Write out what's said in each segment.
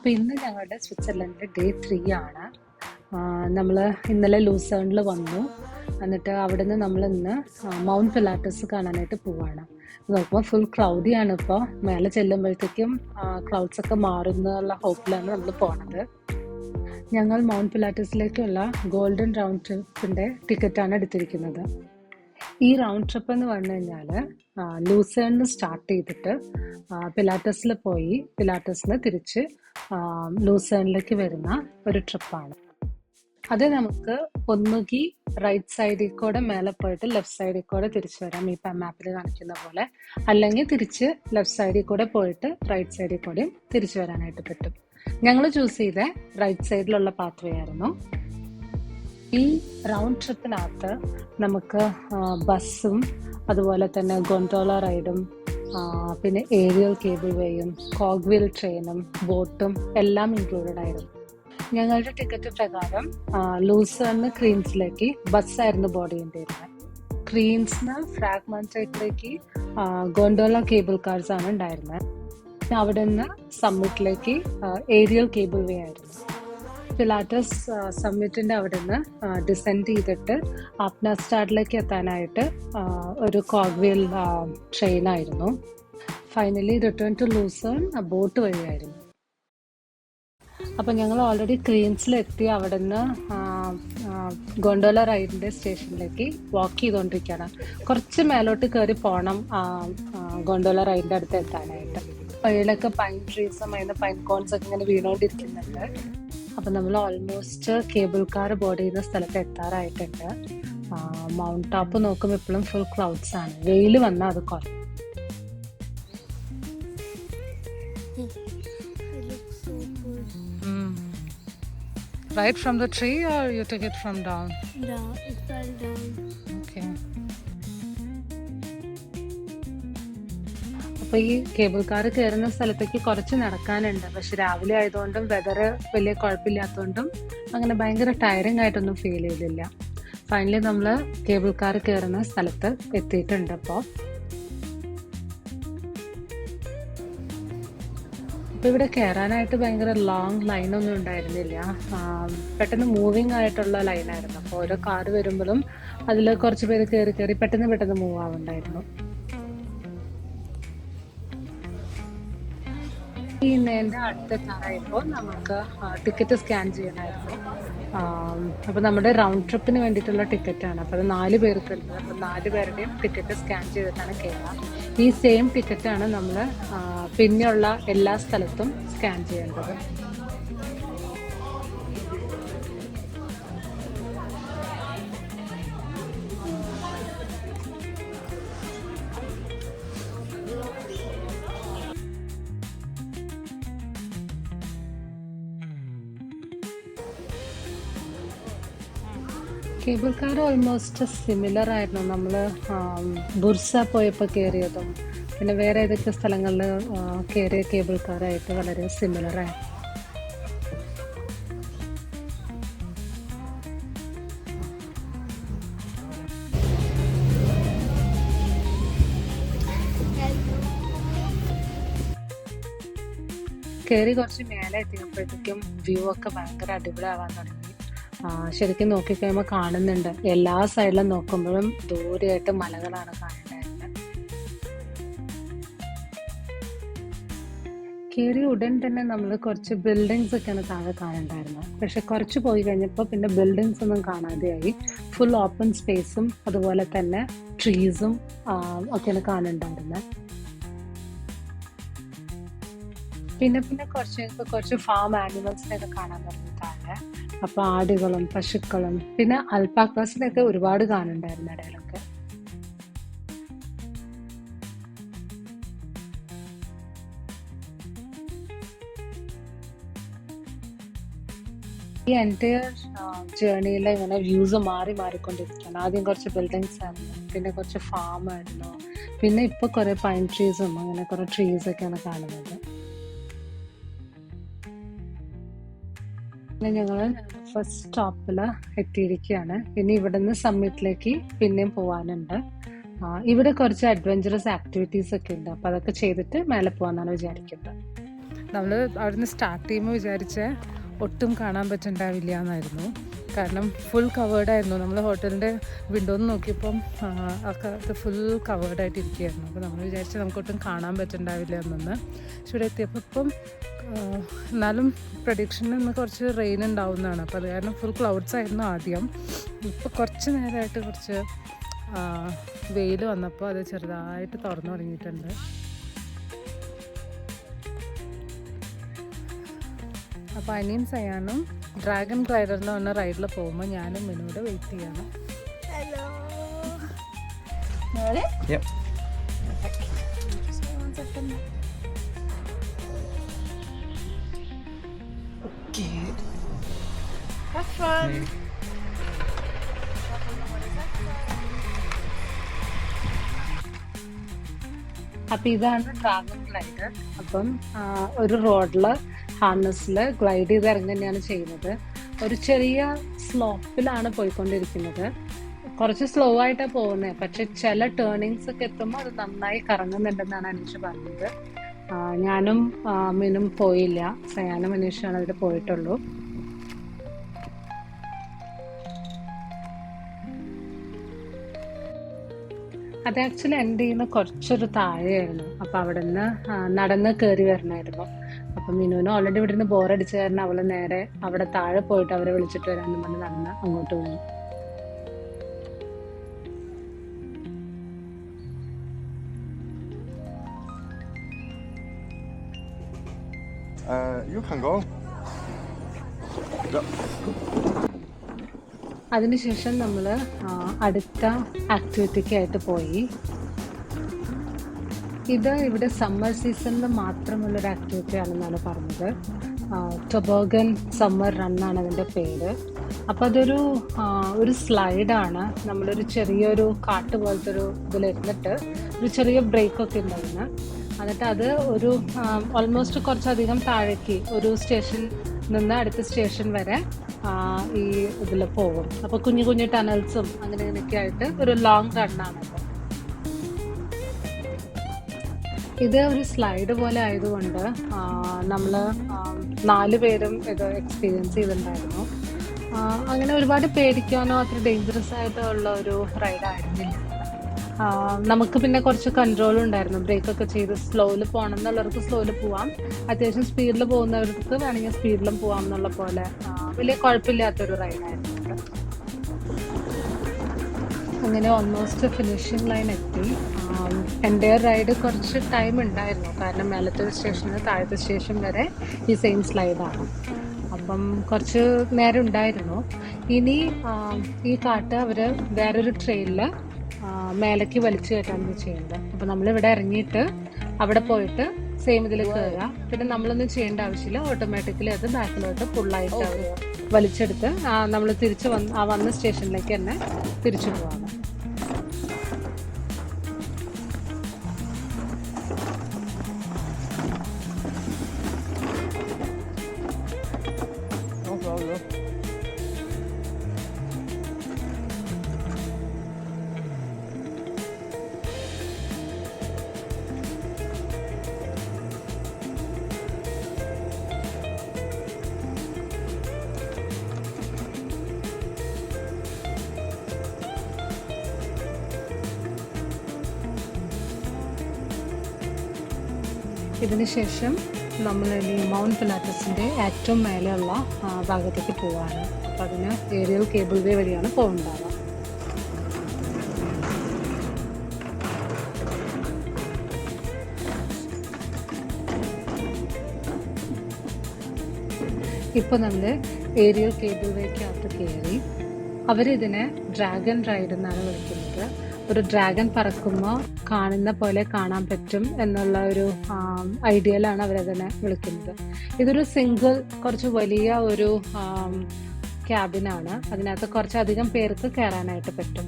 അപ്പോൾ ഇന്ന് ഞങ്ങളുടെ സ്വിറ്റ്സർലൻഡിലെ ഡേ ത്രീ ആണ്. നമ്മൾ ഇന്നലെ ലൂസേണിൽ വന്നു. എന്നിട്ട് അവിടെ നിന്ന് നമ്മൾ ഇന്ന് മൗണ്ട് പിലാറ്റസ് കാണാനായിട്ട് പോവാണ്. നോക്കുമ്പോൾ ഫുൾ ക്ലൗഡിയാണ് ഇപ്പോൾ മേലെ ചെല്ലുമ്പോഴത്തേക്കും ക്ലൗഡ്സ് ഒക്കെ മാറുന്നുള്ള ഹോപ്പിലാണ് നമ്മൾ പോണത്. ഞങ്ങൾ മൗണ്ട് പിലാറ്റസിലേക്കുള്ള ഗോൾഡൻ റൗണ്ട് ട്രിപ്പിന്റെ ടിക്കറ്റാണ് എടുത്തിരിക്കുന്നത്. ഈ റൗണ്ട് ട്രിപ്പ് എന്ന് പറഞ്ഞു കഴിഞ്ഞാൽ ലൂസേണിൽ സ്റ്റാർട്ട് ചെയ്തിട്ട് പിലാറ്റസിൽ പോയി പിലാറ്റസിൽ തിരിച്ച് ലൂസേണിലേക്ക് വരുന്ന ഒരു ട്രിപ്പാണ് അത് നമുക്ക് ഒന്നുകിൽ റൈറ്റ് സൈഡിൽ കൂടെ മേലെ പോയിട്ട് ലെഫ്റ്റ് സൈഡിൽ കൂടെ തിരിച്ചു വരാം ഈ മാപ്പിൽ കാണിക്കുന്ന പോലെ. അല്ലെങ്കിൽ തിരിച്ച് ലെഫ്റ്റ് സൈഡിൽ കൂടെ പോയിട്ട് റൈറ്റ് സൈഡിൽ കൂടെയും തിരിച്ചു വരാനായിട്ട് പറ്റും. ഞങ്ങൾ ചൂസ് ചെയ്ത റൈറ്റ് സൈഡിലുള്ള പാത്വേ ആയിരുന്നു. ഈ റൗണ്ട് ട്രിപ്പിനകത്ത് നമുക്ക് ബസ്സും അതുപോലെ തന്നെ ഗൊണ്ടോള റൈഡും പിന്നെ ഏരിയൽ കേബിൾ വേയും കോഗ്വീൽ ട്രെയിനും ബോട്ടും എല്ലാം ഇൻക്ലൂഡഡ് ആയിരുന്നു. ഞങ്ങളുടെ ടിക്കറ്റ് പ്രകാരം ലൂസറിന് ക്രീൻസിലേക്ക് ബസ്സായിരുന്നു ബോർഡ് ചെയ്യേണ്ടിയിരുന്നത്. ക്രീൻസിന് ഫ്രാഗ്മെന്റേറ്റിലേക്ക് ഗോണ്ടോള കേബിൾ കാർസ് ആണ് ഉണ്ടായിരുന്നത്. അവിടെ നിന്ന് സമ്മിറ്റിലേക്ക് ഏരിയൽ കേബിൾ വേ ആയിരുന്നു. പിലാറ്റസ് സമ്മിറ്റിന്റെ അവിടെ നിന്ന് ഡിസെൻഡ് ചെയ്തിട്ട് ആപ്നാസ്റ്റാഡിലേക്ക് എത്താനായിട്ട് ഒരു കോഗ്വേൽ ട്രെയിൻ ആയിരുന്നു. Finally return to Lucerne boat വഴിയായിരുന്നു. അപ്പം ഞങ്ങൾ ഓൾറെഡി ക്രീൻസിലെത്തി അവിടെ നിന്ന് ഗോണ്ടോല റൈഡിന്റെ സ്റ്റേഷനിലേക്ക് വാക്ക് ചെയ്തുകൊണ്ടിരിക്കുകയാണ് കുറച്ച് മേലോട്ട് കയറി പോകണം ഗോണ്ടോല റൈഡിന്റെ അടുത്ത് എത്താനായിട്ട്. വഴിയിലൊക്കെ പൈൻ ട്രീസും അതിന് പൈൻ കോൺസ് ഒക്കെ ഇങ്ങനെ വീണുകൊണ്ടിരിക്കുന്നുണ്ട് അപ്പം നമ്മൾ ഓൾമോസ്റ്റ് കേബിൾ കാർ ബോർഡ് ചെയ്യുന്ന സ്ഥലത്ത് എത്താറായിട്ടുണ്ട് മൗണ്ട് ടോപ്പ് നോക്കുമ്പോൾ ഇപ്പോഴും ഫുൾ ക്ലൗഡ്സ് ആണ് വെയിൽ വന്നാൽ അത് കുറയും good. Right from the tree or you took it from down? Down, it fell down. അപ്പൊ ഈ കേബിൾ കാർ കയറുന്ന സ്ഥലത്തേക്ക് കുറച്ച് നടക്കാനുണ്ട്. പക്ഷെ രാവിലെ ആയതുകൊണ്ടും വെതർ വലിയ കുഴപ്പമില്ലാത്തതുകൊണ്ടും അങ്ങനെ ഭയങ്കര ടയറിങ് ആയിട്ടൊന്നും ഫീൽ ചെയ്തില്ല. ഫൈനലി നമ്മൾ കേബിൾ കാർ കയറുന്ന സ്ഥലത്ത് എത്തിയിട്ടുണ്ട് അപ്പോൾ അപ്പൊ ഇവിടെ കയറാനായിട്ട് ഭയങ്കര ലോങ് ലൈനൊന്നും ഉണ്ടായിരുന്നില്ല. പെട്ടെന്ന് മൂവിങ് ആയിട്ടുള്ള ലൈനായിരുന്നു അപ്പോൾ ഓരോ കാർ വരുമ്പോഴും അതിൽ കുറച്ച് പേര് കയറി കയറി പെട്ടെന്ന് പെട്ടെന്ന് മൂവ് ആവുണ്ടായിരുന്നു ഈ അടുത്ത അടുത്തെത്താറായപ്പോൾ നമുക്ക് ടിക്കറ്റ് സ്കാൻ ചെയ്യണമായിരുന്നു അപ്പോൾ നമ്മുടെ റൗണ്ട് ട്രിപ്പിന് വേണ്ടിയിട്ടുള്ള ടിക്കറ്റാണ് അപ്പോൾ അത് നാല് പേർക്കുണ്ട് അപ്പോൾ നാല് പേരുടെയും ടിക്കറ്റ് സ്കാൻ ചെയ്തിട്ടാണ് കയറുക ഈ സെയിം ടിക്കറ്റാണ് നമ്മൾ പിന്നെയുള്ള എല്ലാ സ്ഥലത്തും സ്കാൻ ചെയ്യേണ്ടത്. കേബിൾ കാർ ഓൾമോസ്റ്റ് സിമിലർ ആയിരുന്നു. നമ്മൾ ബുർസ പോയപ്പോൾ കയറിയതും പിന്നെ വേറെ ഏതൊക്കെ സ്ഥലങ്ങളിൽ കയറിയ കേബിൾ കാറായിട്ട് വളരെ സിമിലർ ആയിരുന്നു കയറി കുറച്ച് മേലെ എത്തിയപ്പോഴത്തേക്കും വ്യൂ ഒക്കെ ഭയങ്കര അടിപൊളി ആവാൻ തുടങ്ങി. ശരിക്കും നോക്കിക്കഴിയുമ്പോൾ കാണുന്നുണ്ട്. എല്ലാ സൈഡിലും നോക്കുമ്പോഴും ദൂരെയായിട്ട് മലകളാണ് കാണേണ്ടത് കയറി ഉടൻ തന്നെ നമ്മൾ കുറച്ച് ബിൽഡിങ്സ് ഒക്കെയാണ് താഴെ കാണണ്ടായിരുന്നത്. പക്ഷെ കുറച്ച് പോയി കഴിഞ്ഞപ്പോൾ പിന്നെ ബിൽഡിങ്സ് ഒന്നും കാണാതെയായി. ഫുൾ ഓപ്പൺ സ്പേസും അതുപോലെ തന്നെ ട്രീസും ഒക്കെയാണ് കാണുന്നുണ്ടായിരുന്നത് പിന്നെ പിന്നെ കുറച്ച് കുറച്ച് ഫാം ആനിമൽസിനെയൊക്കെ കാണാൻ തുടങ്ങി അപ്പൊ ആടുകളും പശുക്കളും പിന്നെ അൽപ്പാക്കാസിനൊക്കെ ഒരുപാട് കാണുന്നുണ്ടായിരുന്നു ഇടയിലൊക്കെ. ഈ എന്റയർ ജേണിയിലെ ഇങ്ങനെ വ്യൂസ് മാറി മാറിക്കൊണ്ടിരിക്കുകയാണ്. ആദ്യം കുറച്ച് ബിൽഡിങ്സ് ആയിരുന്നു പിന്നെ കുറച്ച് ഫാം ആയിരുന്നു പിന്നെ ഇപ്പൊ കുറെ പൈൻ ട്രീസും അങ്ങനെ കുറെ ട്രീസ് ഒക്കെയാണ് കാണുന്നത്. പിന്നെ ഞങ്ങൾ ഫസ്റ്റ് സ്റ്റോപ്പിൽ എത്തിയിരിക്കുകയാണ്. ഇനി ഇവിടുന്ന് സമ്മിറ്റിലേക്ക് പിന്നെയും പോകാനുണ്ട് ഇവിടെ കുറച്ച് അഡ്വഞ്ചറസ് ആക്ടിവിറ്റീസ് ഒക്കെ ഉണ്ട്. അപ്പോൾ അതൊക്കെ ചെയ്തിട്ട് മേലെ പോകാന്നാണ് വിചാരിക്കുന്നത്. നമ്മൾ അവിടുന്ന് സ്റ്റാർട്ട് ചെയ്യുമ്പോൾ വിചാരിച്ച ഒട്ടും കാണാൻ പറ്റുന്നുണ്ടാവില്ല എന്നായിരുന്നു. കാരണം ഫുൾ കവേർഡായിരുന്നു നമ്മൾ ഹോട്ടലിന്റെ വിൻഡോന്ന് നോക്കിയപ്പം ഒക്കെ ഫുൾ കവേർഡായിട്ട് ഇരിക്കുകയായിരുന്നു അപ്പോൾ നമ്മൾ വിചാരിച്ചു നമുക്കൊട്ടും കാണാൻ പറ്റുന്നുണ്ടാവില്ല എന്നൊന്ന്. പക്ഷെ ഇവിടെ എത്തിയപ്പോൾ ഇപ്പം എന്നാലും പ്രഡിക്ഷനിൽ നിന്ന് കുറച്ച് റെയിൻ ഉണ്ടാവുന്നതാണ്. അപ്പോൾ അത് കാരണം ഫുൾ ക്ലൗഡ്സ് ആയിരുന്നു ആദ്യം. ഇപ്പോൾ കുറച്ച് നേരമായിട്ട് കുറച്ച് വെയിൽ വന്നപ്പോൾ അത് ചെറുതായിട്ട് തുറന്നു തുടങ്ങിയിട്ടുണ്ട്. അപ്പോൾ അനിയും സയാനും ഡ്രാഗൺ ഗ്ലൈഡർ എന്ന് പറഞ്ഞ റൈഡിൽ പോകുമ്പോൾ ഞാനും മിനുവിടെ വെയിറ്റ് ചെയ്യണം. അപ്പൊ ഇതാണ് ഡ്രാഗൺ ഗ്ലൈഡർ. അപ്പം ഒരു റോഡിൽ ഹാർനസിൽ ഗ്ലൈഡ് ചെയ്ത് ഇറങ്ങി തന്നെയാണ് ചെയ്യുന്നത്. ഒരു ചെറിയ സ്ലോപ്പിലാണ് പോയിക്കൊണ്ടിരിക്കുന്നത്. കുറച്ച് സ്ലോ ആയിട്ടാണ് പോകുന്നത് പക്ഷെ ചില ടേണിങ്സ് ഒക്കെ എത്തുമ്പോൾ അത് നന്നായി കറങ്ങുന്നുണ്ടെന്നാണ് അനീഷ് പറഞ്ഞത്. ഞാനും മിനും പോയില്ല. സയാനും അനീഷാണ് അവിടെ പോയിട്ടുള്ളൂ. അത് ആക്ച്വലി എന്റെ കുറച്ചൊരു താഴെയായിരുന്നു. അപ്പൊ അവിടെ നിന്ന് നടന്ന് കയറി വരണമായിരുന്നു അപ്പൊ മിനുവിന് ഓൾറെഡി ഇവിടെ നിന്ന് ബോറടിച്ച കാരണം അവൾ നേരെ അവിടെ താഴെ പോയിട്ട് അവരെ വിളിച്ചിട്ട് വരാമെന്ന് പറഞ്ഞ് നടന്ന് അങ്ങോട്ട് പോയി Uh, you can go. Yep. അതിനുശേഷം നമ്മൾ അടുത്ത ആക്ടിവിറ്റിക്കായിട്ട് പോയി ഇത് ഇവിടെ സമ്മർ സീസണിൽ മാത്രമുള്ളൊരു ആക്ടിവിറ്റി ആണെന്നാണ് പറഞ്ഞത്. ടൊബോഗൻ സമ്മർ റൺ ആണ് അതിന്റെ പേര്. അപ്പം അതൊരു ഒരു സ്ലൈഡാണ് നമ്മളൊരു ചെറിയൊരു കാട്ട് പോലത്തെ ഒരു ഇതിലിരുന്നിട്ട് ഒരു ചെറിയ ബ്രേക്കൊക്കെ ഉണ്ടായിരുന്നു. എന്നിട്ട് അത് ഒരു ഓൾമോസ്റ്റ് കുറച്ചധികം താഴേക്ക് ഒരു സ്റ്റേഷൻ നിന്ന് അടുത്ത സ്റ്റേഷൻ വരെ ഈ ഇതിൽ പോകും. അപ്പോൾ കുഞ്ഞു കുഞ്ഞു ടണൽസും അങ്ങനെ ഇങ്ങനെയൊക്കെ ആയിട്ട് ഒരു ലോങ് റണ്ണാണത് ഇത് ഒരു സ്ലൈഡ് പോലെ ആയതുകൊണ്ട് നമ്മൾ നാല് പേരും ഇത് എക്സ്പീരിയൻസ് ചെയ്തിട്ടുണ്ടായിരുന്നു. അങ്ങനെ ഒരുപാട് പേടിക്കാനോ അത്ര ഡേഞ്ചറസ് ആയിട്ടുള്ള ഒരു റൈഡ് ആയിരുന്നില്ല. നമുക്ക് പിന്നെ കുറച്ച് കൺട്രോൾ ഉണ്ടായിരുന്നു. ബ്രേക്കൊക്കെ ചെയ്ത് സ്ലോയിൽ പോകണം എന്നുള്ളവർക്ക് സ്ലോയിൽ പോവാം. അത്യാവശ്യം സ്പീഡിൽ പോകുന്നവർക്ക് വേണമെങ്കിൽ സ്പീഡിലും പോവാം എന്നുള്ള പോലെ വലിയ കുഴപ്പമില്ലാത്തൊരു റൈഡായിരുന്നു. അങ്ങനെ ഓൾമോസ്റ്റ് ഫിനിഷിംഗ് ലൈൻ എത്തി. എന്റെ റൈഡ് കുറച്ച് ടൈം ഉണ്ടായിരുന്നു. കാരണം മേലത്തെ സ്റ്റേഷനിൽ താഴത്തെ സ്റ്റേഷൻ വരെ ഈ സെയിം സ്ലൈഡാണ് അപ്പം കുറച്ച് നേരം ഉണ്ടായിരുന്നു. ഇനി ഈ കാട്ട് അവർ വേറൊരു ട്രെയിനിൽ മേലേക്ക് വലിച്ചു കയറ്റാണ് ചെയ്യുന്നത്. അപ്പം നമ്മളിവിടെ ഇറങ്ങിയിട്ട് അവിടെ പോയിട്ട് സെയിം ഇതിൽ കയറുക പിന്നെ നമ്മളൊന്നും ചെയ്യേണ്ട ആവശ്യമില്ല. ഓട്ടോമാറ്റിക്കലി അത് ബാക്കിലോട്ട് ഫുള്ളായിട്ട് അവർ വലിച്ചെടുത്ത് നമ്മൾ തിരിച്ച് വന്ന് ആ വന്ന സ്റ്റേഷനിലേക്ക് തന്നെ തിരിച്ചു പോവാണ്. ഇതിനുശേഷം നമ്മൾ ഈ മൗണ്ട് പിലാറ്റസിന്റെ ഏറ്റവും മേലെയുള്ള ഭാഗത്തേക്ക് പോവാണ്. അപ്പോൾ അതിന് ഏരിയൽ കേബിൾ വേ വഴിയാണ് പോകുന്നുണ്ടാവുക ഇപ്പോൾ നമ്മൾ ഏരിയൽ കേബിൾ വേക്കകത്ത് കയറി അവരിതിനെ ഡ്രാഗൺ റൈഡ് എന്നാണ് വിളിക്കുന്നത്. ഒരു ഡ്രാഗൺ പറക്കുമ്പോൾ കാണുന്ന പോലെ കാണാൻ പറ്റും എന്നുള്ള ഒരു ഐഡിയയിലാണ് അവരതിനെ വിളിക്കുന്നത്. ഇതൊരു സിംഗിൾ കുറച്ച് വലിയ ഒരു ക്യാബിനാണ് അതിനകത്ത് കുറച്ചധികം പേർക്ക് കയറാനായിട്ട് പറ്റും.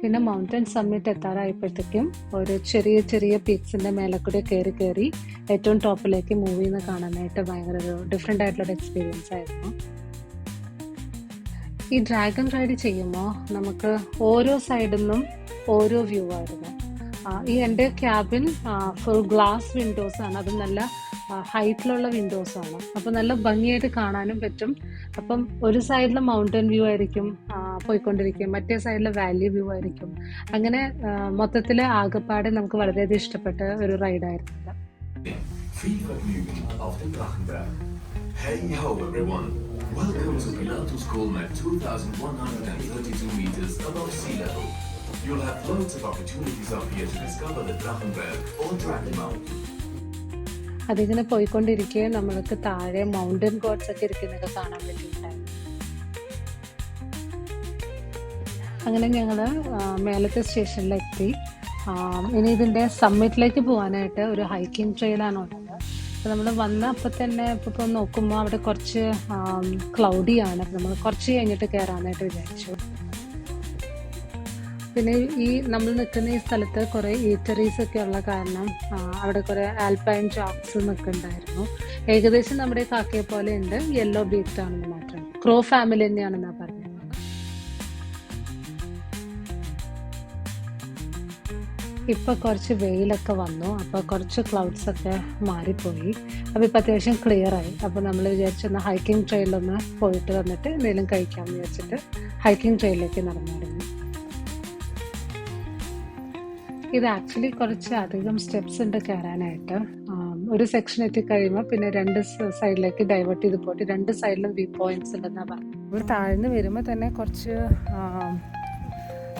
പിന്നെ മൗണ്ടൻ സമ്മിറ്റ് എത്താറായപ്പോഴത്തേക്കും ഒരു ചെറിയ ചെറിയ പീക്സിന്റെ മേലെ കൂടെ കയറി കയറി ഏറ്റവും ടോപ്പിലേക്ക് മൂവ് ചെയ്യുന്ന കാണാനായിട്ട് ഭയങ്കര ഒരു ഡിഫറെന്റ് ആയിട്ടുള്ള എക്സ്പീരിയൻസ് ആയിരുന്നു. ഈ ഡ്രാഗൺ റൈഡ് ചെയ്യുമ്പോൾ നമുക്ക് ഓരോ സൈഡിൽ നിന്നും ഓരോ വ്യൂ ആയിരുന്നു. ഈ എന്റെ ക്യാബിൻ ഫുൾ ഗ്ലാസ് വിൻഡോസ് ആണ്. അത് നല്ല ഹൈറ്റിലുള്ള വിൻഡോസ് ആണ്. അപ്പോൾ നല്ല ഭംഗിയായിട്ട് കാണാനും പറ്റും. അപ്പം ഒരു സൈഡിൽ മൗണ്ടൻ വ്യൂ ആയിരിക്കും പോയിക്കൊണ്ടിരിക്കും മറ്റേ സൈഡിൽ വാലി വ്യൂ ആയിരിക്കും. അങ്ങനെ മൊത്തത്തിൽ ആകെപ്പാടെ നമുക്ക് വളരെയധികം ഇഷ്ടപ്പെട്ട ഒരു റൈഡായിരുന്നു. Hey ho everyone! Welcome to Pilatus Colm at 2,132 meters above sea level. You'll have loads of opportunities up here to discover the Drachenberg or Dragon Mountain. അതിങ്ങനെ പോയിക്കൊണ്ടിരിക്കെ നമ്മൾക്ക് താഴെ മൗണ്ടൻ ഗോഡ്സ് ഒക്കെ ഇരിക്കുന്നതൊക്കെ കാണാൻ പറ്റിയിട്ടുണ്ടായിരുന്നു അങ്ങനെ ഞങ്ങൾ മേലത്തെ സ്റ്റേഷനിലെത്തി ഇനി ഇതിന്റെ സമ്മിറ്റിലേക്ക് പോകാനായിട്ട് ഒരു ഹൈക്കിംഗ് ട്രെയിലാണ് ഉള്ളത് അപ്പോൾ നമ്മൾ വന്ന അപ്പം തന്നെ ഇപ്പോൾ ഇപ്പോൾ നോക്കുമ്പോൾ അവിടെ കുറച്ച് ക്ലൗഡിയാണ് അപ്പോൾ നമ്മൾ കുറച്ച് കഴിഞ്ഞിട്ട് കയറാനായിട്ട് വിചാരിച്ചു. പിന്നെ ഈ നമ്മൾ നിൽക്കുന്ന ഈ സ്ഥലത്ത് കുറേ ഈറ്ററീസ് ഒക്കെ ഉള്ള കാരണം അവിടെ കുറേ ആൽപൈൻ ചോക്സ് നിൽക്കുന്നുണ്ടായിരുന്നു ഏകദേശം നമ്മുടെ കാക്കയെ പോലെ ഉണ്ട്. യെല്ലോ ബീറ്റ് ആണെന്ന് മാത്രം. ക്രോ ഫാമിലി തന്നെയാണെന്നാണ് പറഞ്ഞത് ഇപ്പൊ കുറച്ച് വെയിലൊക്കെ വന്നു. അപ്പോൾ കുറച്ച് ക്ലൗഡ്സ് ഒക്കെ മാറിപ്പോയി. അപ്പൊ ഇപ്പൊ അത്യാവശ്യം ക്ലിയർ ആയി. അപ്പൊ നമ്മൾ വിചാരിച്ചൊന്ന് ഹൈക്കിംഗ് ട്രെയിലൊന്ന് പോയിട്ട് വന്നിട്ട് എന്തെങ്കിലും കഴിക്കാമെന്ന് വിചാരിച്ചിട്ട് ഹൈക്കിംഗ് ട്രെയിലിലേക്ക് നടന്നിരുന്നു ഇത് ആക്ച്വലി കുറച്ച് അധികം സ്റ്റെപ്സ് ഉണ്ട് കയറാനായിട്ട് ഒരു സെക്ഷൻ എത്തി കഴിയുമ്പോൾ പിന്നെ രണ്ട് സൈഡിലേക്ക് ഡൈവേർട്ട് ചെയ്ത് പോയിട്ട് രണ്ട് സൈഡിലും വ്യൂ പോയിന്റ്സ് ഉണ്ടെന്നാണ് പറഞ്ഞത് താഴ്ന്ന് വരുമ്പോൾ തന്നെ കുറച്ച്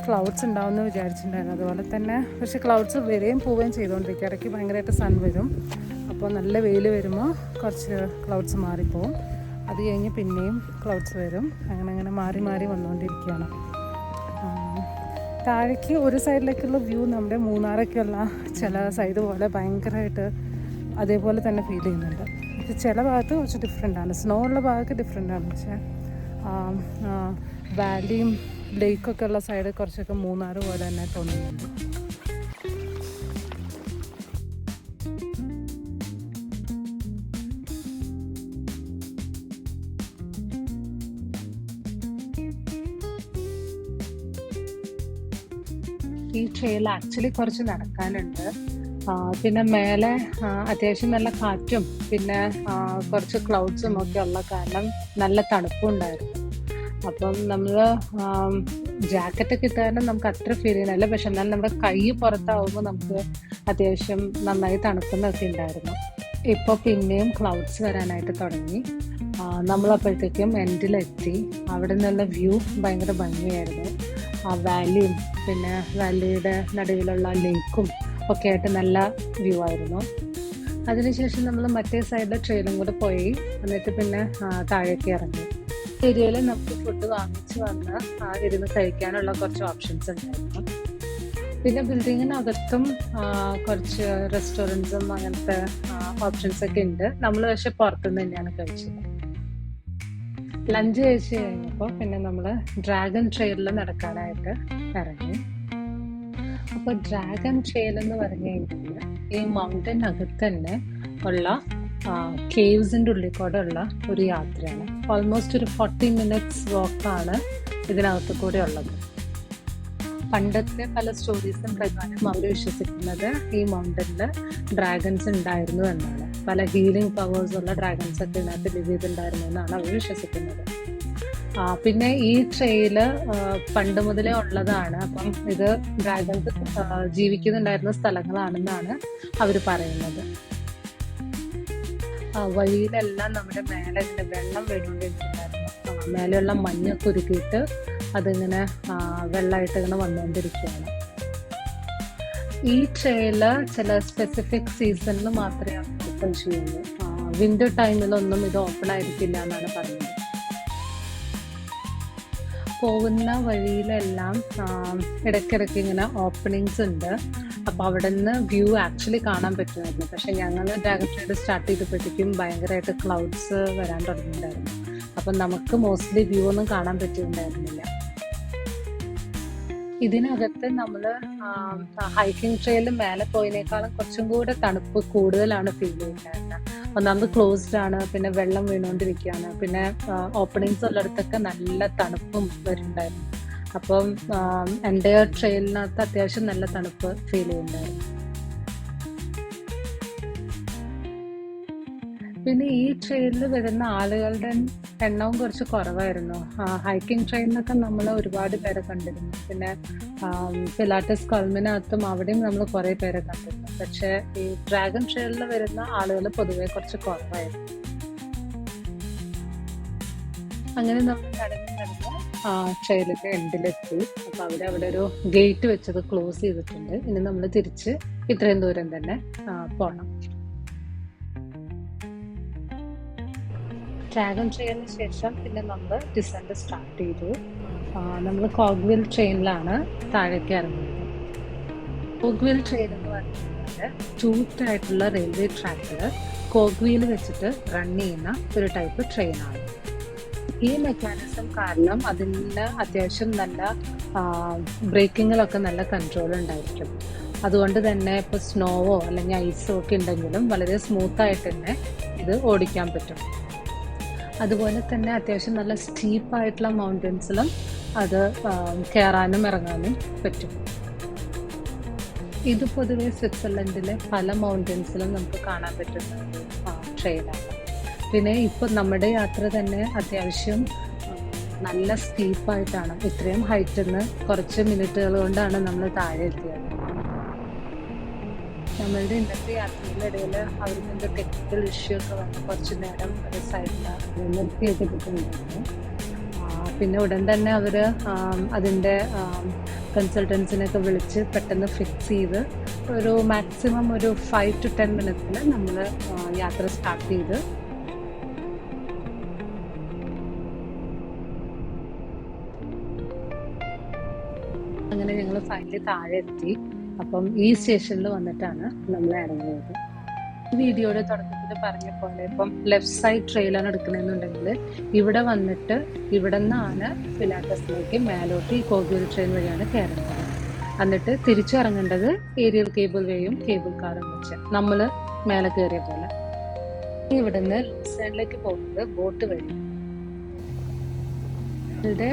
ക്ലൗഡ്സ് ഉണ്ടാവുമെന്ന് വിചാരിച്ചിട്ടുണ്ടായിരുന്നു. അതുപോലെ തന്നെ പക്ഷേ ക്ലൗഡ്സ് വരികയും പോവുകയും ചെയ്തുകൊണ്ടിരിക്കും ഇടയ്ക്ക് ഭയങ്കരമായിട്ട് സൺ വരും. അപ്പോൾ നല്ല വെയിൽ വരുമ്പോൾ കുറച്ച് ക്ലൗഡ്സ് മാറിപ്പോവും. അത് കഴിഞ്ഞ് പിന്നെയും ക്ലൗഡ്സ് വരും. അങ്ങനെ അങ്ങനെ മാറി മാറി വന്നുകൊണ്ടിരിക്കുകയാണ്. താഴേക്ക് ഒരു സൈഡിലേക്കുള്ള വ്യൂ നമ്മുടെ മൂന്നാറൊക്കെയുള്ള ചില സൈഡ് പോലെ ഭയങ്കരമായിട്ട് അതേപോലെ തന്നെ ഫീൽ ചെയ്യുന്നുണ്ട്. പക്ഷേ ചില ഭാഗത്ത് കുറച്ച് ഡിഫറെന്റ് ആണ്. സ്നോ ഉള്ള ഭാഗത്ത് ഡിഫറെന്റ് ആണ്. പക്ഷേ വാലിയും ലേക്കൊക്കെ ഉള്ള സൈഡ് കുറച്ചൊക്കെ മൂന്നാർ പോലെ തന്നെ തോന്നുന്നുണ്ട് ഈ ട്രെയിൽ ആക്ച്വലി കുറച്ച് നടക്കാനുണ്ട്. പിന്നെ മേലെ അത്യാവശ്യം നല്ല കാറ്റും പിന്നെ കുറച്ച് ക്ലൗഡ്സും ഒക്കെ ഉള്ള കാരണം നല്ല തണുപ്പും ഉണ്ടായിരുന്നു. അപ്പം നമ്മൾ ജാക്കറ്റ് ഒക്കെ ഇട്ടാലും നമുക്ക് അത്ര ഫീൽ ചെയ്യുന്നില്ല. പക്ഷെ എന്നാലും നമ്മുടെ കൈ പുറത്താവുമ്പോൾ നമുക്ക് അത്യാവശ്യം നന്നായി തണുക്കുന്നൊക്കെ ഉണ്ടായിരുന്നു ഇപ്പോൾ പിന്നെയും ക്ലൗഡ്സ് വരാനായിട്ട് തുടങ്ങി. നമ്മളപ്പോഴത്തേക്കും എൻഡിലെത്തി അവിടെ നിന്നുള്ള വ്യൂ ഭയങ്കര ഭംഗിയായിരുന്നു. ആ വാലിയും പിന്നെ വാലിയുടെ നടുവിലുള്ള ലേക്കും ഒക്കെ ആയിട്ട് നല്ല വ്യൂ ആയിരുന്നു. അതിനുശേഷം നമ്മൾ മറ്റേ സൈഡിലെ ട്രെയിനും കൂടെ പോയി. എന്നിട്ട് പിന്നെ താഴേക്ക് ഇറങ്ങി. ഏരിയയിൽ നമുക്ക് ഫുഡ് വാങ്ങിച്ച് വന്ന് ആ, ഇരുന്ന് കഴിക്കാനുള്ള കുറച്ച് ഓപ്ഷൻസ് ഉണ്ടായിരുന്നു. പിന്നെ ബിൽഡിങ്ങിനകത്തും കുറച്ച് റെസ്റ്റോറന്റ്സും അങ്ങനത്തെ ഓപ്ഷൻസ് ഒക്കെ ഉണ്ട്. നമ്മൾ പക്ഷെ പുറത്തുനിന്ന് തന്നെയാണ് കഴിച്ചത്. ലഞ്ച് കഴിച്ച് കഴിഞ്ഞപ്പോൾ പിന്നെ നമ്മൾ ഡ്രാഗൺ ട്രെയിലിൽ നടക്കാനായിട്ട് ഇറങ്ങി. അപ്പോൾ ഡ്രാഗൺ ട്രെയിൽ എന്ന് പറഞ്ഞു കഴിഞ്ഞാൽ ഈ മൗണ്ടൻ അകത്ത് തന്നെ ഉള്ള കേവ്സിന്റെ ഉള്ളിൽ കൂടെ ഉള്ള ഒരു യാത്രയാണ്. ഓൾമോസ്റ്റ് ഒരു ഫോർട്ടി മിനിറ്റ്സ് വാക്കാണ് ഇതിനകത്ത് കൂടെ ഉള്ളത്. പണ്ടത്തെ പല സ്റ്റോറീസും പ്രകാരം അവർ വിശ്വസിക്കുന്നത് ഈ മൗണ്ടനിൽ ഡ്രാഗൺസ് ഉണ്ടായിരുന്നു എന്നാണ്. പല ഹീലിംഗ് പവേഴ്സ് ഉള്ള ഡ്രാഗൺസ് ഒക്കെ ഇതിനകത്ത് ലിവ് ചെയ്തിട്ടുണ്ടായിരുന്നു എന്നാണ് അവർ വിശ്വസിക്കുന്നത്. പിന്നെ ഈ ട്രെയിൽ പണ്ട് മുതലേ ഉള്ളതാണ്. അപ്പം ഇത് ഡ്രാഗൺസ് ജീവിക്കുന്നുണ്ടായിരുന്ന സ്ഥലങ്ങളാണെന്നാണ് അവർ പറയുന്നത്. വഴിയിലെല്ലാം നമ്മുടെ മേലെ ഇങ്ങനെ വെള്ളം വീണുകൊണ്ടിരിക്കുന്നുണ്ടായിരുന്നു മേലെയുള്ള മഞ്ഞ കുരുക്കിയിട്ട് അതിങ്ങനെ വെള്ളമായിട്ട് ഇങ്ങനെ വന്നുകൊണ്ടിരിക്കുകയാണ് ഈ ട്രെയിൽ ചില സ്പെസിഫിക് സീസണിൽ മാത്രമേ ഓപ്പൺ ചെയ്യുള്ളൂ. വിന്റർ ടൈമിലൊന്നും ഇത് ഓപ്പൺ ആയിരിക്കില്ല എന്നാണ് പറയുന്നത്. പോകുന്ന വഴിയിലെല്ലാം ഇടയ്ക്കിടയ്ക്ക് ഇങ്ങനെ ഓപ്പണിങ്സ് ഉണ്ട്. അപ്പോൾ അവിടെ നിന്ന് വ്യൂ ആക്ച്വലി കാണാൻ പറ്റുമായിരുന്നു. പക്ഷെ ഞങ്ങൾ ഡ്രാഗൺ റൈഡ് സ്റ്റാർട്ട് ചെയ്തപ്പോഴത്തേക്കും ഭയങ്കരമായിട്ട് ക്ലൗഡ്സ് വരാൻ തുടങ്ങിയിട്ടുണ്ടായിരുന്നു. അപ്പം നമുക്ക് മോസ്റ്റ്ലി വ്യൂ ഒന്നും കാണാൻ പറ്റിയിട്ടുണ്ടായിരുന്നില്ല. ഇതിനകത്ത് നമ്മൾ ഹൈക്കിംഗ് ട്രെയിലിൽ മേലെ പോയതിനേക്കാളും കുറച്ചും കൂടെ തണുപ്പ് കൂടുതലാണ് ഫീൽ ചെയ്യുന്നത് ഒന്നാമത് ക്ലോസ്ഡ് ആണ് പിന്നെ വെള്ളം വീണുകൊണ്ടിരിക്കുകയാണ് പിന്നെ ഓപ്പണിങ്സ് ഉള്ളിടത്തൊക്കെ നല്ല തണുപ്പും വരുന്നുണ്ടായിരുന്നു. അപ്പം എന്റെ ട്രെയിനിനകത്ത് അത്യാവശ്യം നല്ല തണുപ്പ് ഫീൽ ചെയ്യുന്നുണ്ടായിരുന്നു പിന്നെ ഈ ട്രെയിനിൽ വരുന്ന ആളുകളുടെ എണ്ണവും കുറച്ച് കുറവായിരുന്നു. ഹൈക്കിംഗ് ട്രെയിനിലൊക്കെ നമ്മൾ ഒരുപാട് പേരെ കണ്ടിരുന്നു. പിന്നെ പിലാറ്റസ് കൊൽമിനകത്തും അവിടെയും നമ്മൾ കുറേ പേരെ കണ്ടിരുന്നു. പക്ഷേ ഈ ഡ്രാഗൺ ട്രെയിനിൽ വരുന്ന ആളുകൾ പൊതുവെ കുറച്ച് കുറവായിരുന്നു. അങ്ങനെ നമ്മൾ ട്രെയിലിന്റെ എൻഡിലെത്തി അപ്പൊ അവിടെ അവിടെ ഒരു ഗേറ്റ് വെച്ചത് ക്ലോസ് ചെയ്തിട്ടുണ്ട്. ഇനി നമ്മൾ തിരിച്ച് ഇത്രയും ദൂരം തന്നെ പോണം. ഡ്രാഗൺ ട്രെയിനിന് ശേഷം പിന്നെ നമ്മൾ ഡിസെൻഡ് സ്റ്റാർട്ട് ചെയ്തു. നമ്മൾ കോഗ്വിൽ ട്രെയിനിലാണ് താഴേക്ക് ഇറങ്ങുന്നത്. കോഗ്വിൽ ട്രെയിൻ എന്ന് പറയുന്നത് ആയിട്ടുള്ള റെയിൽവേ ട്രാക്കിൽ കോഗ്വിയിൽ വെച്ചിട്ട് റൺ ചെയ്യുന്ന ഒരു ടൈപ്പ് ട്രെയിനാണ് ഈ മെക്കാനിസം കാരണം അതിന് അത്യാവശ്യം നല്ല ബ്രേക്കിങ്ങിലൊക്കെ നല്ല കൺട്രോൾ ഉണ്ടായിരിക്കും. അതുകൊണ്ട് തന്നെ ഇപ്പോൾ സ്നോവോ അല്ലെങ്കിൽ ഐസോ ഒക്കെ ഉണ്ടെങ്കിലും വളരെ സ്മൂത്ത് ആയിട്ട് തന്നെ ഇത് ഓടിക്കാൻ പറ്റും. അതുപോലെ തന്നെ അത്യാവശ്യം നല്ല സ്റ്റീപ്പ് ആയിട്ടുള്ള മൗണ്ടൻസിലും അത് കയറാനും ഇറങ്ങാനും പറ്റും. ഇത് പൊതുവെ സ്വിറ്റ്സർലൻഡിലെ പല മൗണ്ടൻസിലും നമുക്ക് കാണാൻ പറ്റുന്ന ട്രെയിനാണ് പിന്നെ ഇപ്പം നമ്മുടെ യാത്ര തന്നെ അത്യാവശ്യം നല്ല സ്റ്റീപ്പായിട്ടാണ് ഇത്രയും ഹൈറ്റിൽ നിന്ന് കുറച്ച് മിനിറ്റുകൾ കൊണ്ടാണ് നമ്മൾ താഴെ എത്തിയത്. നമ്മളുടെ ഇന്നത്തെ യാത്രയിലിടയിൽ അവർക്ക് എന്തോ ടെക്നിക്കൽ ഇഷ്യൂ ഒക്കെ വന്ന് കുറച്ച് നേരം ഒരു സൈഡിൽ നിർത്തിയൊക്കെ ഇട്ടിട്ടുണ്ടായിരുന്നു പിന്നെ ഉടൻ തന്നെ അവർ അതിന്റെ കൺസൾട്ടൻസിനെയൊക്കെ വിളിച്ച് പെട്ടെന്ന് ഫിക്സ് ചെയ്ത് ഒരു മാക്സിമം ഒരു ഫൈവ് ടു ടെൻ മിനിറ്റ്സിൽ നമ്മൾ യാത്ര സ്റ്റാർട്ട് ചെയ്ത് അങ്ങനെ ഞങ്ങൾ ഫൈനലി താഴെ എത്തി അപ്പം ഈ സ്റ്റേഷനിൽ വന്നിട്ടാണ് നമ്മൾ ഇറങ്ങിയത് വീഡിയോയുടെ തുടക്കത്തിൽ പറഞ്ഞ പോലെ ഇപ്പം ലെഫ്റ്റ് സൈഡ് ട്രെയിലാണ് എടുക്കണമെന്നുണ്ടെങ്കിൽ ഇവിടെ വന്നിട്ട് ഇവിടെ നിന്നാണ് ഫിലാറ്റസിലേക്ക് മേലോട്ട് ഈ കോഗ്യൂർ ട്രെയിൻ വഴിയാണ് കയറുന്നത് എന്നിട്ട് തിരിച്ചിറങ്ങേണ്ടത് ഏരിയൽ കേബിൾ വേയും കേബിൾ കാറും വെച്ച് നമ്മൾ മേലെ കയറിയ പോലെ. ഇവിടുന്ന് സൈഡിലേക്ക് പോകുന്നത് ബോട്ട് വഴി. ഇതിന്റെ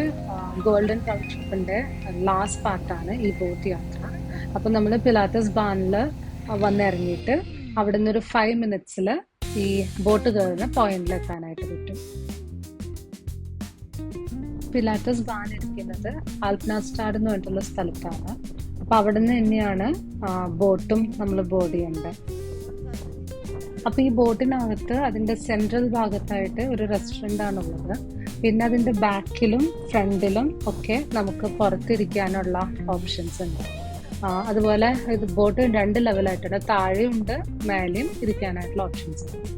ഗോൾഡൻ ടൗൺഷിപ്പിന്റെ ലാസ്റ്റ് പാർട്ടാണ് ഈ ബോട്ട് യാത്ര. അപ്പൊ നമ്മൾ പിലാത്തസ് ബാനിൽ വന്നിറങ്ങിയിട്ട് അവിടെ നിന്ന് ഒരു ഫൈവ് മിനിറ്റ്സിൽ ഈ ബോട്ട് കയറുന്ന പോയിന്റിൽ എത്താനായിട്ട് പറ്റും. പിലാറ്റസ് ബാൻ ഇരിക്കുന്നത് ആൽപ്നാസ്റ്റാഡ് എന്ന് പറഞ്ഞിട്ടുള്ള സ്ഥലത്താണ്. അപ്പൊ അവിടെ നിന്ന് തന്നെയാണ് ബോട്ടും നമ്മൾ ബോർഡ് ചെയ്യേണ്ടത് അപ്പൊ ഈ ബോട്ടിനകത്ത് അതിന്റെ സെൻട്രൽ ഭാഗത്തായിട്ട് ഒരു റെസ്റ്റോറന്റ് ആണുള്ളത്. പിന്നെ അതിന്റെ ബാക്കിലും ഫ്രണ്ടിലും ഒക്കെ നമുക്ക് പുറത്തിരിക്കാനുള്ള ഓപ്ഷൻസ് ഉണ്ട്. അതുപോലെ ഇത് ബോട്ട് രണ്ട് ലെവലായിട്ടുണ്ട് താഴെയുണ്ട് മേലെയും ഇരിക്കാനായിട്ടുള്ള ഓപ്ഷൻസ് ഉണ്ട്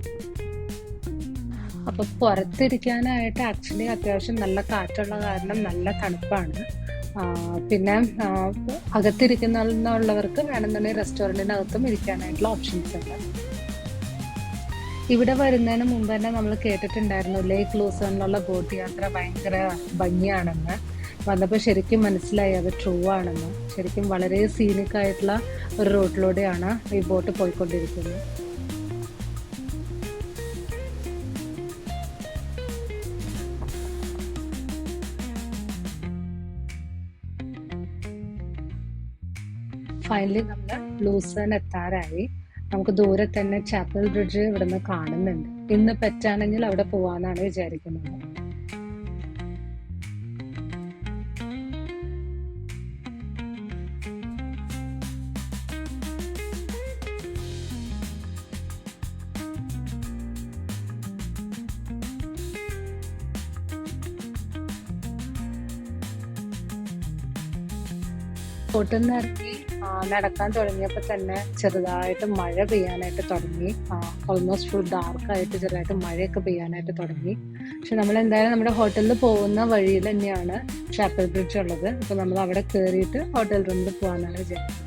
അപ്പൊ പുറത്തിരിക്കാനായിട്ട് ആക്ച്വലി അത്യാവശ്യം നല്ല കാറ്റുള്ള കാരണം നല്ല തണുപ്പാണ്. പിന്നെ അകത്തിരിക്കുന്ന അകത്തിരിക്കുന്നുള്ളവർക്ക് വേണമെന്നുണ്ടെങ്കിൽ റെസ്റ്റോറന്റിനകത്തും ഇരിക്കാനായിട്ടുള്ള ഓപ്ഷൻസ് ഉണ്ട്. ഇവിടെ വരുന്നതിന് മുമ്പ് തന്നെ നമ്മൾ കേട്ടിട്ടുണ്ടായിരുന്നു ലേക്ക് ലൂസണിലുള്ള ബോട്ട് യാത്ര ഭയങ്കര ഭംഗിയാണെന്ന്. വന്നപ്പോൾ ശരിക്കും മനസ്സിലായി അത് ട്രൂ ആണെന്ന്. ശരിക്കും വളരെ സീനിക് ആയിട്ടുള്ള ഒരു റൂട്ടിലൂടെയാണ് ഈ ബോട്ട് പോയിക്കൊണ്ടിരിക്കുന്നത്. ഫൈനലി നമ്മൾ ലൂസൺ എത്താറായി. നമുക്ക് ദൂരെ തന്നെ ചാപ്പൽ ബ്രിഡ്ജ് ഇവിടുന്ന് കാണുന്നുണ്ട്. ഇന്ന് പറ്റാണെങ്കിൽ അവിടെ പോവാന്നാണ് വിചാരിക്കുന്നത്. ബോട്ടിൽ ഇറങ്ങി നടക്കാൻ തുടങ്ങിയപ്പോൾ തന്നെ ചെറുതായിട്ട് മഴ പെയ്യാനായിട്ട് തുടങ്ങി. ഓൾമോസ്റ്റ് ഫുൾ ഡാർക്കായിട്ട് ചെറുതായിട്ട് മഴയൊക്കെ പെയ്യാനായിട്ട് തുടങ്ങി. പക്ഷെ നമ്മൾ എന്തായാലും നമ്മുടെ ഹോട്ടലിൽ പോകുന്ന വഴിയിൽ തന്നെയാണ് ചാപ്പൽ ബ്രിഡ്ജ് ഉള്ളത്. അപ്പോൾ നമ്മൾ അവിടെ കയറിയിട്ട് ഹോട്ടൽ റൂമിൽ പോകാനാണ് വിചാരിക്കുന്നത്.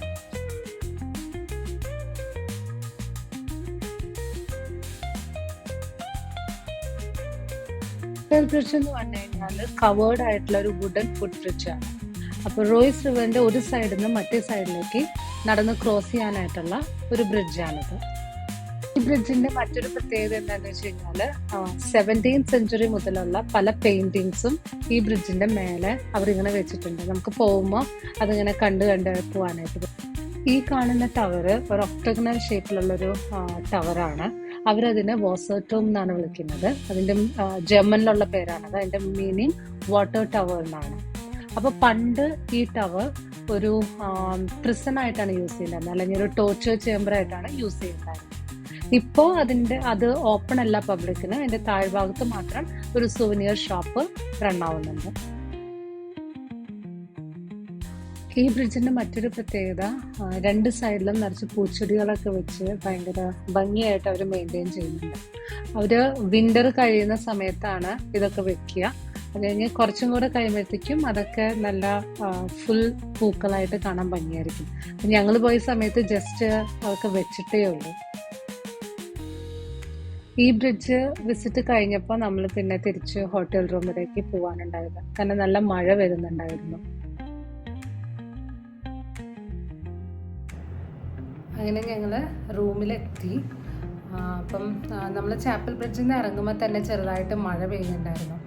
ഹോട്ടൽ ബ്രിഡ്ജ് എന്ന് പറഞ്ഞു കഴിഞ്ഞാൽ കവേർഡ് ആയിട്ടുള്ള ഒരു വുഡൻ ഫുഡ് ആണ്. അപ്പോൾ റോയ്സ് റിവറിന്റെ ഒരു സൈഡിൽ നിന്ന് മറ്റേ സൈഡിലേക്ക് നടന്ന് ക്രോസ് ചെയ്യാനായിട്ടുള്ള ഒരു ബ്രിഡ്ജാണിത് ഈ ബ്രിഡ്ജിന്റെ മറ്റൊരു പ്രത്യേകത എന്താണെന്ന് വെച്ച് കഴിഞ്ഞാൽ സെവന്റീൻ സെഞ്ചുറി മുതലുള്ള പല പെയിന്റിങ്സും ഈ ബ്രിഡ്ജിന്റെ മേലെ അവരിങ്ങനെ വെച്ചിട്ടുണ്ട്. നമുക്ക് പോകുമ്പോൾ അതിങ്ങനെ കണ്ട് കണ്ട് പോകാനായിട്ട് ഈ കാണുന്ന ടവർ ഒരു ഒക്ടഗ്നൽ ഷേപ്പിലുള്ള ഒരു ടവറാണ് അവരതിനെ വാസർട്ടോം എന്നാണ് വിളിക്കുന്നത്. അതിന്റെ ജർമ്മനിലുള്ള പേരാണത് അതിന്റെ മീനിങ് വാട്ടർ ടവർ എന്നാണ്. അപ്പൊ പണ്ട് ഈ ടവർ ഒരു പ്രിസൺ ആയിട്ടാണ് യൂസ് ചെയ്യുന്നത് അല്ലെങ്കിൽ ഒരു ടോർച്ചർ ചേംബർ ആയിട്ടാണ് യൂസ് ചെയ്യുന്നത് ഇപ്പോ അതിന്റെ അത് ഓപ്പൺ അല്ല പബ്ലിക്കിന്. അതിന്റെ താഴ്ഭാഗത്ത് മാത്രം ഒരു സുവനിയർ ഷോപ്പ് റൺ ആവുന്നുണ്ട്. ഈ ബ്രിഡ്ജിന്റെ മറ്റൊരു പ്രത്യേകത രണ്ട് സൈഡിലും നിറച്ച് പൂച്ചെടികളൊക്കെ വെച്ച് ഭയങ്കര ഭംഗിയായിട്ട് അവർ മെയിന്റെയിൻ ചെയ്യുന്നുണ്ട്. അവർ വിന്റർ കഴിയുന്ന സമയത്താണ് ഇതൊക്കെ വെക്കുക. അത് കഴിഞ്ഞ് കുറച്ചും കൂടെ കഴിയുമ്പോഴത്തേക്കും അതൊക്കെ നല്ല ഫുൾ പൂക്കളായിട്ട് കാണാൻ ഭംഗിയായിരിക്കും. ഞങ്ങൾ പോയ സമയത്ത് ജസ്റ്റ് അതൊക്കെ വെച്ചിട്ടേ ഉള്ളൂ. ഈ ബ്രിഡ്ജ് വിസിറ്റ് കഴിഞ്ഞപ്പോൾ നമ്മൾ പിന്നെ തിരിച്ച് ഹോട്ടൽ റൂമിലേക്ക് പോകാനുണ്ടായിരുന്നു കാരണം നല്ല മഴ വരുന്നുണ്ടായിരുന്നു. അങ്ങനെ ഞങ്ങൾ റൂമിലെത്തി. അപ്പം നമ്മൾ ചാപ്പൽ ബ്രിഡ്ജിൽ നിന്ന് ഇറങ്ങുമ്പോൾ തന്നെ ചെറുതായിട്ട് മഴ പെയ്യുന്നുണ്ടായിരുന്നു.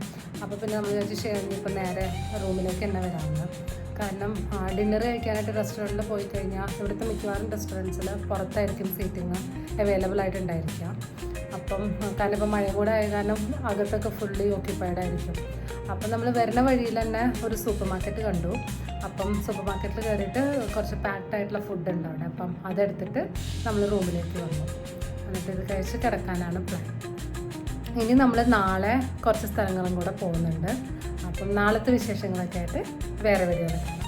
അപ്പോൾ പിന്നെ നമ്മൾ വിചാരിച്ച് ഇപ്പം നേരെ റൂമിലേക്ക് തന്നെ വരാമെന്ന്. കാരണം ഡിന്നർ കഴിക്കാനായിട്ട് റെസ്റ്റോറന്റിൽ പോയി കഴിഞ്ഞാൽ ഇവിടുത്തെ മിക്കവാറും റെസ്റ്റോറന്റ്സിൽ പുറത്തായിരിക്കും സീറ്റിംഗ് അവൈലബിൾ ആയിട്ടുണ്ടായിരിക്കുക. അപ്പം കാരണം ഇപ്പം മഴ കൂടെ ആയ കാരണം അകത്തൊക്കെ ഫുള്ളി ഓക്യുപ്പൈഡ് ആയിരിക്കും. അപ്പം നമ്മൾ വരുന്ന വഴിയിൽ തന്നെ ഒരു സൂപ്പർ മാർക്കറ്റ് കണ്ടു. അപ്പം സൂപ്പർ മാർക്കറ്റിൽ കയറിയിട്ട് കുറച്ച് പാക്ഡ് ആയിട്ടുള്ള ഫുഡ് ഉണ്ട് അവിടെ. അപ്പം അതെടുത്തിട്ട് നമ്മൾ റൂമിലേക്ക് വന്നു. എന്നിട്ട് ഇത് കഴിച്ച് കിടക്കാനാണ് പ്ലാൻ ഇനി നമ്മൾ നാളെ കുറച്ച് സ്ഥലങ്ങളും കൂടെ പോകുന്നുണ്ട്. അപ്പം നാളത്തെ വിശേഷങ്ങളൊക്കെ ആയിട്ട് വേറെ വരികയാണ്